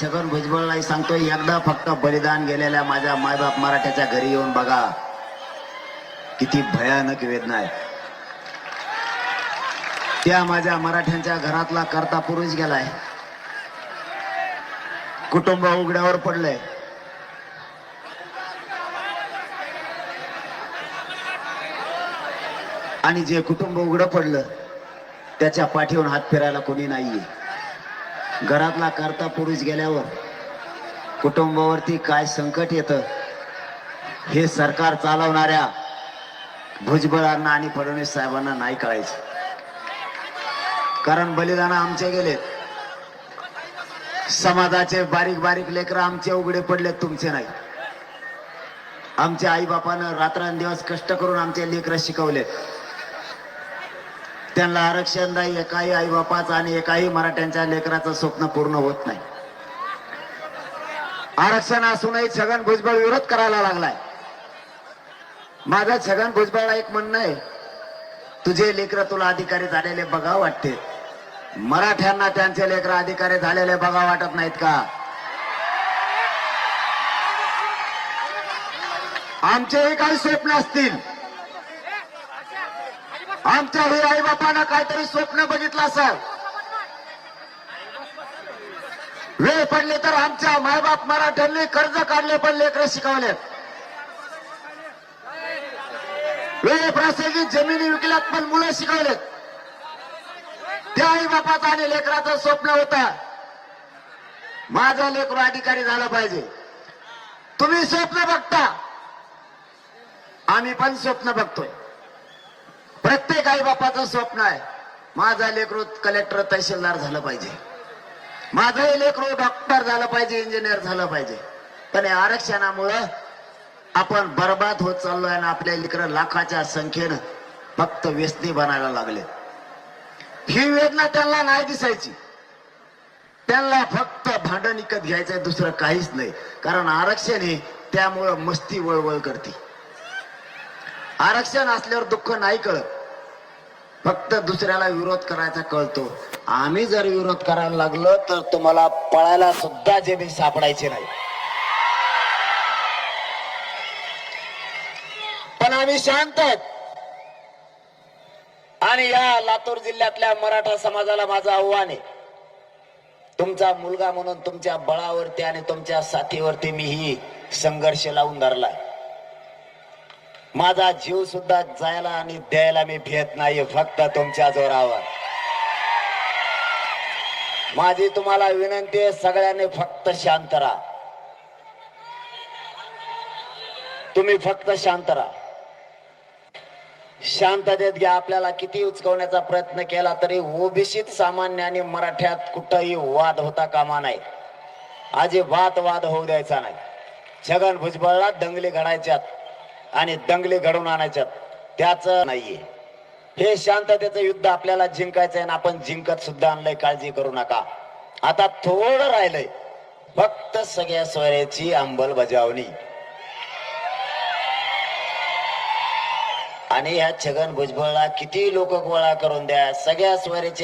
छगन भुजबळलाही सांगतो एकदा फक्त बलिदान गेलेल्या माझ्या मायबाप मराठ्याच्या घरी येऊन बघा. किती भयानक वेदना आहे. त्या माझ्या मराठ्यांच्या घरातला करता पुरुष गेलाय. कुटुंब उघड्यावर पडलंय. आणि जे कुटुंब उघडं पडलं त्याच्या पाठीवरून हात फिरायला कोणी नाहीये. घरातला करता पुरुष गेल्यावर कुटुंबावरती काय संकट येतं हे सरकार चालवणाऱ्या भुजबळांना आणि फडणवीस साहेबांना नाही कळायचं. कारण बलिदान आमचे गेलेत समाजाचे बारीक बारीक लेकरं आमचे उघडे पडले तुमचे नाही. आमच्या आईबापानं रात्रंदिवस कष्ट करून आमचे लेकरं शिकवलेत. त्यांना आरक्षण नाही एकाही आईबापाचं आणि एकाही मराठ्यांच्या लेकराचं स्वप्न पूर्ण होत नाही. आरक्षण असूनही छगन भुजबळ विरोध करायला लागलाय. माझा छगन भुजबळला एक म्हणणं आहे तुझे लेकर तुला अधिकारी झालेले बघा वाटते. मराठ्यांना त्यांचे लेकर अधिकारी झालेले बघा वाटत नाहीत का? आमचेही काही स्वप्न असतील. आमच्याही आई बापानं काहीतरी स्वप्न बघितलं असेल. वेळ पडली तर आमच्या मायबाप मराठ्यांनी कर्ज काढले पण लेकर शिकवलेत वेळ प्रसंगी जमिनी विकल्यात पण मुलं शिकवलेत त्या आई बापाचं आणि लेकराचं स्वप्न होता. माझा लेकरू अधिकारी झाला पाहिजे. तुम्ही स्वप्न बघता. आम्ही पण स्वप्न बघतोय. प्रत्येक आई बापाचं स्वप्न आहे माझा लेकरू कलेक्टर तहसीलदार झालं पाहिजे. माझं लेकरू डॉक्टर झालं पाहिजे इंजिनियर झालं पाहिजे. पण या आरक्षणामुळं आपण बर्बाद होत चाललोय आणि आपल्या लेकरं लाखाच्या संख्येनं फक्त व्यसनी बनायला लागले. ही वेदना त्यांना नाही दिसायची. त्यांना फक्त भांडण विकत घ्यायचंय दुसरं काहीच नाही. कारण आरक्षण हे त्यामुळं मस्ती वळवळ करते. आरक्षण असल्यावर दुःख नाही कळत. फक्त दुसऱ्याला विरोध करायचा कळतो. आम्ही जर विरोध करायला लागलो तर तुम्हाला पळायला सुद्धा जे सापडायचे नाही. पण आम्ही शांत आहोत. आणि या लातूर जिल्ह्यातल्या मराठा समाजाला माझं आव्हान आहे. तुमचा मुलगा म्हणून तुमच्या बळावरती आणि तुमच्या साथीवरती मी ही संघर्ष लावून धरलाय. माझा जीव सुद्धा जायला आणि द्यायला मी भेट नाही फक्त तुमच्या जोरावर. माझी तुम्हाला विनंती आहे सगळ्यांनी फक्त शांत राहा. तुम्ही फक्त शांत राहा. शांततेत घ्या आपल्याला किती उचकवण्याचा प्रयत्न केला तरी ओबीसीत सामान्य आणि मराठ्यात कुठंही वाद होता कामा नाही. अजिबात वाद होऊ द्यायचा नाही. छगन भुजबळला दंगली घडायच्यात. आणि दंगली घडवून आणायच्यात. त्याच नाहीये. हे शांततेचं युद्ध आपल्याला जिंकायचं आहे आपण जिंकत सुद्धा आणलंय काळजी करू नका. आता थोडं राहिलंय. फक्त सगळ्या स्वऱ्याची अंमलबजावणी. आणि ह्या छगन भुजबळला किती लोक गोळा करून द्या सगळ्या स्वराची